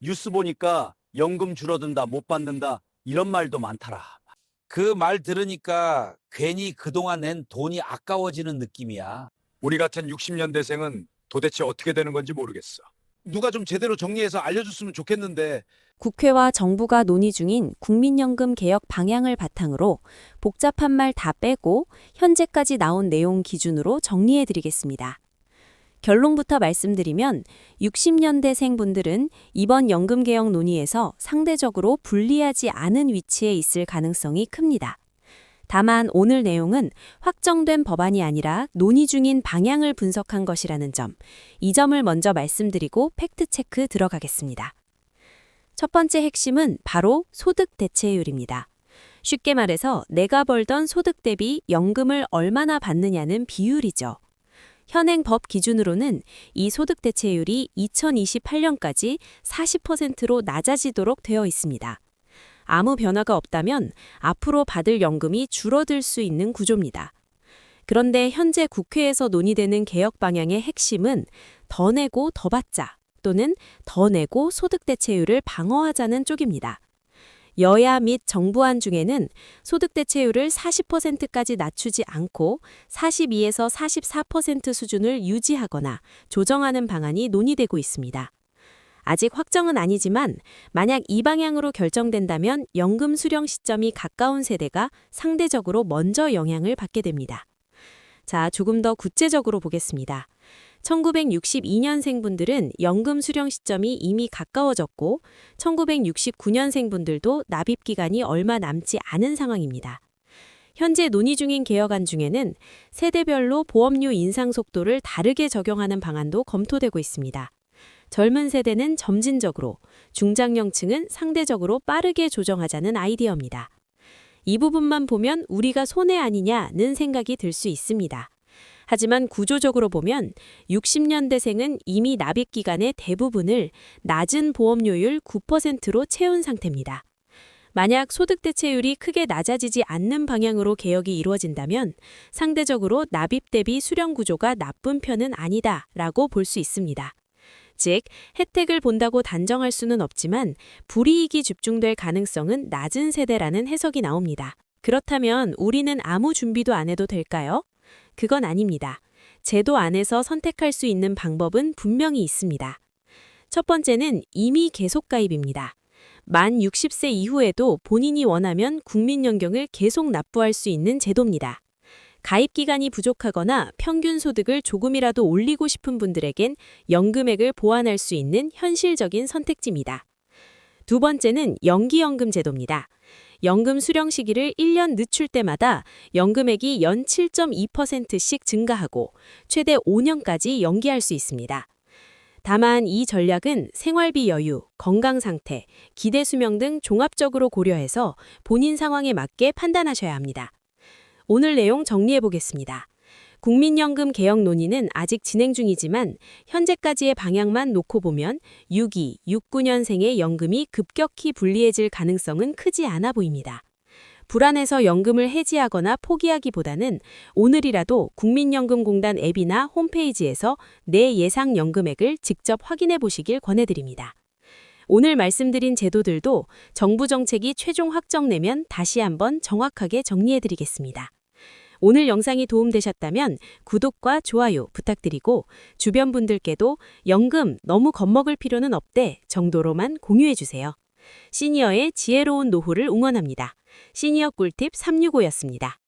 뉴스 보니까 연금 줄어든다, 못 받는다 이런 말도 많더라. 그 말 들으니까 괜히 그동안 낸 돈이 아까워지는 느낌이야. 우리 같은 60년대생은 도대체 어떻게 되는 건지 모르겠어. 누가 좀 제대로 정리해서 알려줬으면 좋겠는데 국회와 정부가 논의 중인 국민연금 개혁 방향을 바탕으로 복잡한 말 다 빼고 현재까지 나온 내용 기준으로 정리해 드리겠습니다. 결론부터 말씀드리면 60년대생 분들은 이번 연금 개혁 논의에서 상대적으로 불리하지 않은 위치에 있을 가능성이 큽니다. 다만 오늘 내용은 확정된 법안이 아니라 논의 중인 방향을 분석한 것이라는 점, 이 점을 먼저 말씀드리고 팩트체크 들어가겠습니다. 첫 번째 핵심은 바로 소득 대체율입니다. 쉽게 말해서 내가 벌던 소득 대비 연금을 얼마나 받느냐는 비율이죠. 현행 법 기준으로는 이 소득 대체율이 2028년까지 40%로 낮아지도록 되어 있습니다. 아무 변화가 없다면 앞으로 받을 연금이 줄어들 수 있는 구조입니다. 그런데 현재 국회에서 논의되는 개혁 방향의 핵심은 더 내고 더 받자 또는 더 내고 소득 대체율을 방어하자는 쪽입니다. 여야 및 정부안 중에는 소득 대체율을 40%까지 낮추지 않고 42에서 44% 수준을 유지하거나 조정하는 방안이 논의되고 있습니다. 아직 확정은 아니지만 만약 이 방향으로 결정된다면 연금 수령 시점이 가까운 세대가 상대적으로 먼저 영향을 받게 됩니다. 자, 조금 더 구체적으로 보겠습니다. 1962년생 분들은 연금 수령 시점이 이미 가까워졌고 1969년생 분들도 납입 기간이 얼마 남지 않은 상황입니다. 현재 논의 중인 개혁안 중에는 세대별로 보험료 인상 속도를 다르게 적용하는 방안도 검토되고 있습니다. 젊은 세대는 점진적으로, 중장년층은 상대적으로 빠르게 조정하자는 아이디어입니다. 이 부분만 보면 우리가 손해 아니냐는 생각이 들 수 있습니다. 하지만 구조적으로 보면 60년대생은 이미 납입 기간의 대부분을 낮은 보험료율 9%로 채운 상태입니다. 만약 소득 대체율이 크게 낮아지지 않는 방향으로 개혁이 이루어진다면 상대적으로 납입 대비 수령 구조가 나쁜 편은 아니다라고 볼 수 있습니다. 즉, 혜택을 본다고 단정할 수는 없지만 불이익이 집중될 가능성은 낮은 세대라는 해석이 나옵니다. 그렇다면 우리는 아무 준비도 안 해도 될까요? 그건 아닙니다. 제도 안에서 선택할 수 있는 방법은 분명히 있습니다. 첫 번째는 이미 계속 가입입니다. 만 60세 이후에도 본인이 원하면 국민연금을 계속 납부할 수 있는 제도입니다. 가입 기간이 부족하거나 평균 소득을 조금이라도 올리고 싶은 분들에겐 연금액을 보완할 수 있는 현실적인 선택지입니다. 두 번째는 연기연금 제도입니다. 연금 수령 시기를 1년 늦출 때마다 연금액이 연 7.2%씩 증가하고 최대 5년까지 연기할 수 있습니다. 다만 이 전략은 생활비 여유, 건강 상태, 기대 수명 등 종합적으로 고려해서 본인 상황에 맞게 판단하셔야 합니다. 오늘 내용 정리해 보겠습니다. 국민연금 개혁 논의는 아직 진행 중이지만 현재까지의 방향만 놓고 보면 62, 69년생의 연금이 급격히 불리해질 가능성은 크지 않아 보입니다. 불안해서 연금을 해지하거나 포기하기보다는 오늘이라도 국민연금공단 앱이나 홈페이지에서 내 예상 연금액을 직접 확인해 보시길 권해드립니다. 오늘 말씀드린 제도들도 정부 정책이 최종 확정되면 다시 한번 정확하게 정리해 드리겠습니다. 오늘 영상이 도움되셨다면 구독과 좋아요 부탁드리고 주변 분들께도 연금 너무 겁먹을 필요는 없대 정도로만 공유해 주세요. 시니어의 지혜로운 노후를 응원합니다. 시니어 꿀팁 365였습니다.